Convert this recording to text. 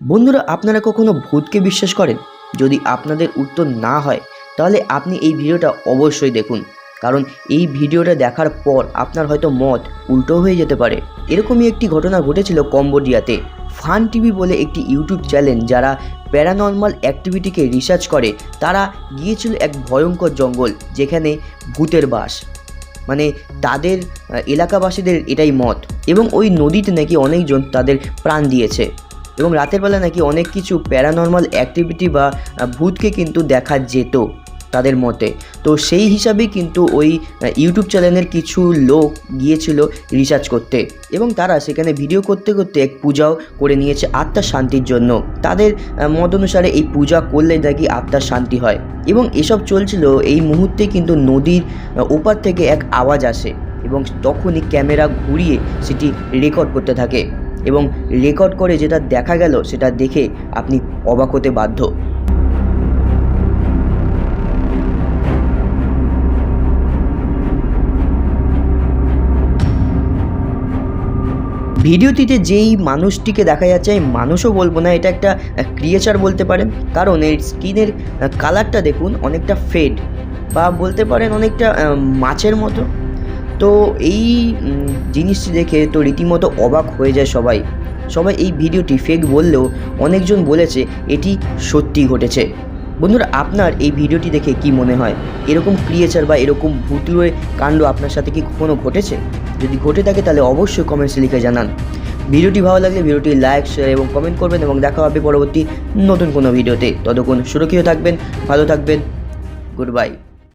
বন্ধুরা, আপনারা কখনো ভূতকে বিশ্বাস করেন? যদি আপনাদের উত্তর না হয়, তাহলে আপনি এই ভিডিওটা অবশ্যই দেখুন। কারণ এই ভিডিওটা দেখার পর আপনার হয়তো মত উল্টো হয়ে যেতে পারে। এরকমই একটি ঘটনা ঘটেছিল কম্বোডিয়াতে। ফান টিভি বলে একটি ইউটিউব চ্যানেল যারা প্যারানর্মাল অ্যাক্টিভিটিকে রিসার্চ করে, তারা গিয়েছিল এক ভয়ঙ্কর জঙ্গল যেখানে ভূতের বাস। মানে তাদের এলাকাবাসীদের এটাই মত। এবং ওই নদীতে নাকি অনেকজন তাদের প্রাণ দিয়েছে। এবং রাতের বেলা নাকি অনেক কিছু প্যারানর্মাল অ্যাক্টিভিটি বা ভূতকে কিন্তু দেখা যেত তাদের মতে। তো সেই হিসাবেই কিন্তু ওই ইউটিউব চ্যানেলের কিছু লোক গিয়েছিল রিসার্চ করতে এবং তারা সেখানে ভিডিও করতে করতে এক পূজাও করে নিয়েছে আত্মার শান্তির জন্য। তাদের মত অনুসারে এই পূজা করলে নাকি আত্মার শান্তি হয় এবং এসব চলছিল এই মুহূর্তে কিন্তু নদীর ওপার থেকে এক আওয়াজ আসে এবং তখনই ক্যামেরা ঘুরিয়ে সেটি রেকর্ড করতে থাকে। এবং রেকর্ড করে যেটা দেখা গেল সেটা দেখে আপনি অবাক হতে বাধ্য। ভিডিওটিতে যেই মানুষটিকে দেখা যাচ্ছে, আমি মানুষও বলব না, এটা একটা ক্রিয়েচার বলতে পারেন। কারণ এর স্কিনের কালারটা দেখুন অনেকটা ফেড বা বলতে পারেন অনেকটা মাছের মতো। তো এই জিনিসটি দেখে তো রীতিমতো অবাক হয়ে যায় সবাই। সবাই এই ভিডিওটি ফেক বললেও অনেকজন বলেছে এটি সত্যি ঘটেছে। বন্ধুরা, আপনার এই ভিডিওটি দেখে কি মনে হয়? এরকম ক্রিয়েচার বা এরকম ভুতুড়ে কাণ্ড আপনার সাথে কি কখনো ঘটেছে? যদি ঘটে থাকে তাহলে অবশ্যই কমেন্টসে লিখে জানান। ভিডিওটি ভালো লাগলে ভিডিওটি লাইক শেয়ার এবং কমেন্ট করবেন এবং দেখা হবে পরবর্তী নতুন কোনো ভিডিওতে। ততক্ষণ সুরক্ষিত থাকবেন, ভালো থাকবেন গুড বাই